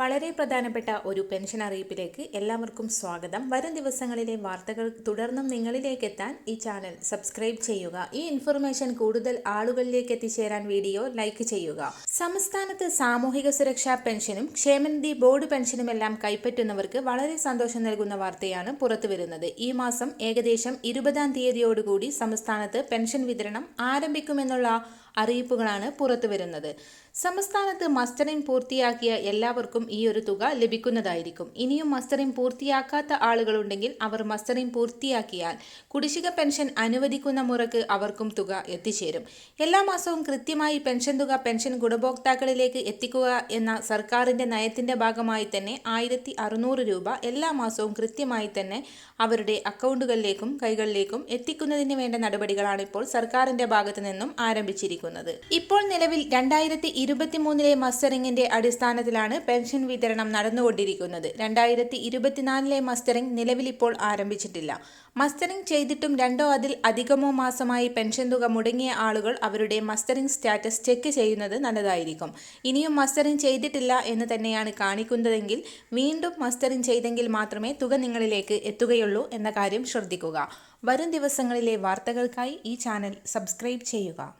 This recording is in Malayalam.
വളരെ പ്രധാനപ്പെട്ട ഒരു പെൻഷൻ അറിയിപ്പിലേക്ക് എല്ലാവർക്കും സ്വാഗതം. വരും ദിവസങ്ങളിലെ വാർത്തകൾ തുടർന്നും നിങ്ങളിലേക്ക് എത്താൻ ഈ ചാനൽ സബ്സ്ക്രൈബ് ചെയ്യുക. ഈ ഇൻഫർമേഷൻ കൂടുതൽ ആളുകളിലേക്ക് എത്തിച്ചേരാൻ വീഡിയോ ലൈക്ക് ചെയ്യുക. സംസ്ഥാനത്ത് സാമൂഹിക സുരക്ഷാ പെൻഷനും ക്ഷേമനിധി ബോർഡ് പെൻഷനും എല്ലാം കൈപ്പറ്റുന്നവർക്ക് വളരെ സന്തോഷം നൽകുന്ന വാർത്തയാണ് പുറത്തുവരുന്നത്. ഈ മാസം ഏകദേശം ഇരുപതാം തീയതിയോടുകൂടി സംസ്ഥാനത്ത് പെൻഷൻ വിതരണം ആരംഭിക്കുമെന്നുള്ള അറിയിപ്പുകളാണ് പുറത്തുവരുന്നത് സംസ്ഥാനത്ത് മസ്റ്ററിംഗ് പൂർത്തിയാക്കിയ എല്ലാവർക്കും ഈ ഒരു തുക ലഭിക്കുന്നതായിരിക്കും. ഇനിയും മസ്റ്ററിംഗ് പൂർത്തിയാക്കാത്ത ആളുകളുണ്ടെങ്കിൽ അവർ മസ്റ്ററിംഗ് പൂർത്തിയാക്കിയാൽ കുടിശ്ശിക പെൻഷൻ അനുവദിക്കുന്ന മുറക്ക് അവർക്കും തുക എത്തിച്ചേരും. എല്ലാ മാസവും കൃത്യമായി പെൻഷൻ തുക പെൻഷൻ ഗുണഭോക്താക്കളിലേക്ക് എത്തിക്കുക എന്ന സർക്കാരിന്റെ നയത്തിന്റെ ഭാഗമായി തന്നെ ആയിരത്തി രൂപ എല്ലാ മാസവും കൃത്യമായി തന്നെ അവരുടെ അക്കൗണ്ടുകളിലേക്കും കൈകളിലേക്കും എത്തിക്കുന്നതിന് വേണ്ട നടപടികളാണ് ഇപ്പോൾ സർക്കാരിന്റെ ഭാഗത്തു നിന്നും ആരംഭിച്ചിരിക്കുന്നത്. ഇപ്പോൾ നിലവിൽ രണ്ടായിരത്തി ഇരുപത്തിമൂന്നിലെ മസ്റ്ററിംഗിന്റെ അടിസ്ഥാനത്തിലാണ് പെൻഷൻ വിതരണം നടന്നുകൊണ്ടിരിക്കുന്നത്. രണ്ടായിരത്തി ഇരുപത്തിനാലിലെ മസ്റ്ററിംഗ് നിലവിൽ ഇപ്പോൾ ആരംഭിച്ചിട്ടില്ല. മസ്റ്ററിംഗ് ചെയ്തിട്ടും രണ്ടോ അതിൽ അധികമോ മാസമായി പെൻഷൻ തുക മുടങ്ങിയ ആളുകൾ അവരുടെ മസ്റ്ററിംഗ് സ്റ്റാറ്റസ് ചെക്ക് ചെയ്യുന്നത് നല്ലതായിരിക്കും. ഇനിയും മസ്റ്ററിംഗ് ചെയ്തിട്ടില്ല എന്ന് തന്നെയാണ് കാണിക്കുന്നതെങ്കിൽ വീണ്ടും മസ്റ്ററിംഗ് ചെയ്തെങ്കിൽ മാത്രമേ തുക നിങ്ങളിലേക്ക് എത്തുകയുള്ളൂ എന്ന കാര്യം ശ്രദ്ധിക്കുക. വരും ദിവസങ്ങളിലെ വാർത്തകൾക്കായി ഈ ചാനൽ സബ്സ്ക്രൈബ് ചെയ്യുക.